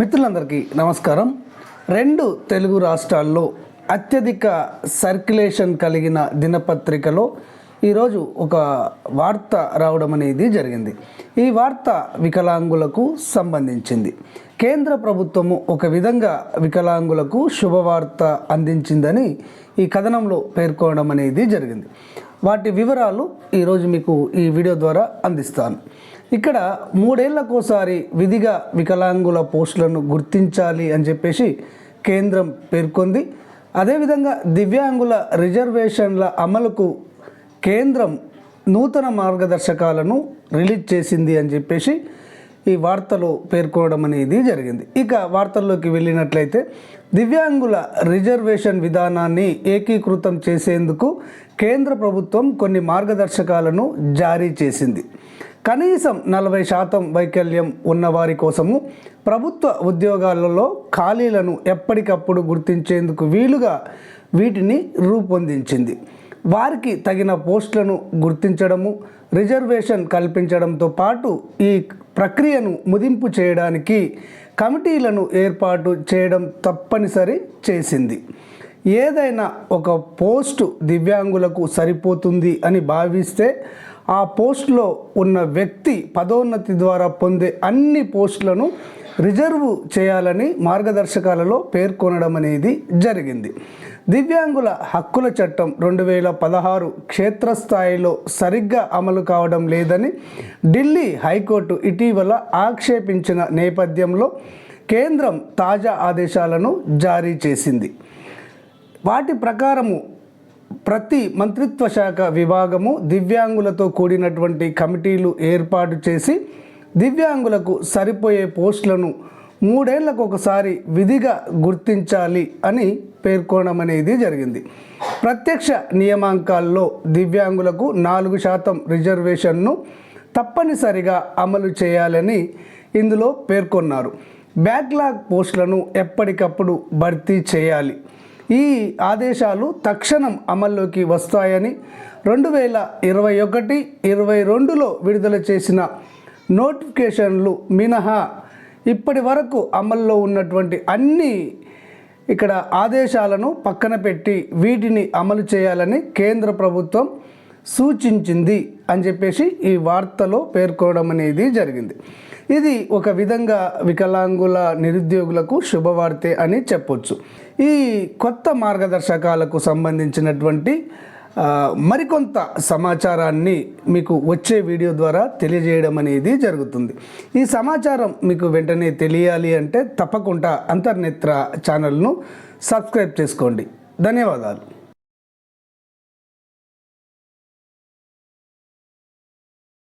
మిత్రులందరికీ నమస్కారం. రెండు తెలుగు రాష్ట్రాల్లో అత్యధిక సర్క్యులేషన్ కలిగిన దినపత్రికలో ఈరోజు ఒక వార్త రావడం అనేది జరిగింది. ఈ వార్త వికలాంగులకు సంబంధించింది. కేంద్ర ప్రభుత్వము ఒక విధంగా వికలాంగులకు శుభవార్త అందించిందని ఈ కథనంలో పేర్కొనడం అనేది జరిగింది. వాటి వివరాలు ఈరోజు మీకు ఈ వీడియో ద్వారా అందిస్తాను. ఇక్కడ మూడేళ్ళకోసారి విధిగా వికలాంగుల పోస్టులను గుర్తించాలి అని చెప్పేసి కేంద్రం పేర్కొంది. అదేవిధంగా దివ్యాంగుల రిజర్వేషన్ల అమలుకు కేంద్రం నూతన మార్గదర్శకాలను రిలీజ్ చేసింది అని చెప్పేసి ఈ వార్తలు పేర్కొనడం అనేది జరిగింది. ఇక వార్తల్లోకి వెళ్ళినట్లయితే దివ్యాంగుల రిజర్వేషన్ విధానాన్ని ఏకీకృతం చేసేందుకు కేంద్ర ప్రభుత్వం కొన్ని మార్గదర్శకాలను జారీ చేసింది. కనీసం నలభై శాతం వైకల్యం ఉన్నవారి కోసము ప్రభుత్వ ఉద్యోగాలలో ఖాళీలను ఎప్పటికప్పుడు గుర్తించేందుకు వీలుగా వీటిని రూపొందించింది. వారికి తగిన పోస్టులను గుర్తించడము రిజర్వేషన్ కల్పించడంతో పాటు ఈ ప్రక్రియను ముదింపు చేయడానికి కమిటీలను ఏర్పాటు చేయడం తప్పనిసరి చేసింది. ఏదైనా ఒక పోస్టు దివ్యాంగులకు సరిపోతుంది అని భావిస్తే ఆ పోస్టులో ఉన్న వ్యక్తి పదోన్నతి ద్వారా పొందే అన్ని పోస్టులను రిజర్వ్ చేయాలని మార్గదర్శకాలలో పేర్కొనడం అనేది జరిగింది. దివ్యాంగుల హక్కుల చట్టం రెండు వేల పదహారు క్షేత్రస్థాయిలో సరిగ్గా అమలు కావడం లేదని ఢిల్లీ హైకోర్టు ఇటీవల ఆక్షేపించిన నేపథ్యంలో కేంద్రం తాజా ఆదేశాలను జారీ చేసింది. వాటి ప్రకారము ప్రతి మంత్రిత్వ శాఖ విభాగము దివ్యాంగులతో కూడినటువంటి కమిటీలు ఏర్పాటు చేసి దివ్యాంగులకు సరిపోయే పోస్టులను మూడేళ్ళకు ఒకసారి విధిగా గుర్తించాలి అని పేర్కొనడం అనేది జరిగింది. ప్రత్యక్ష నియామకాల్లో దివ్యాంగులకు నాలుగు శాతం రిజర్వేషన్ను తప్పనిసరిగా అమలు చేయాలని ఇందులో పేర్కొన్నారు. బ్యాక్లాగ్ పోస్టులను ఎప్పటికప్పుడు భర్తీ చేయాలి. ఈ ఆదేశాలు తక్షణం అమల్లోకి వస్తాయని రెండు వేల ఇరవై ఒకటి ఇరవై రెండులో విడుదల చేసిన నోటిఫికేషన్లు మినహా ఇప్పటి వరకు అమల్లో ఉన్నటువంటి అన్ని ఇక్కడ ఆదేశాలను పక్కన పెట్టి వీటిని అమలు చేయాలని కేంద్ర ప్రభుత్వం సూచించింది అని చెప్పేసి ఈ వార్తలో పేర్కోవడం అనేది జరిగింది. ఇది ఒక విధంగా వికలాంగుల నిరుద్యోగులకు శుభవార్తే అని చెప్పొచ్చు. ఈ కొత్త మార్గదర్శకాలకు సంబంధించినటువంటి మరికొంత సమాచారాన్ని మీకు వచ్చే వీడియో ద్వారా తెలియజేయడం అనేది జరుగుతుంది. ఈ సమాచారం మీకు వెంటనే తెలియాలి అంటే తప్పకుండా అంతర్నేత్ర ఛానల్ను సబ్స్క్రైబ్ చేసుకోండి. ధన్యవాదాలు.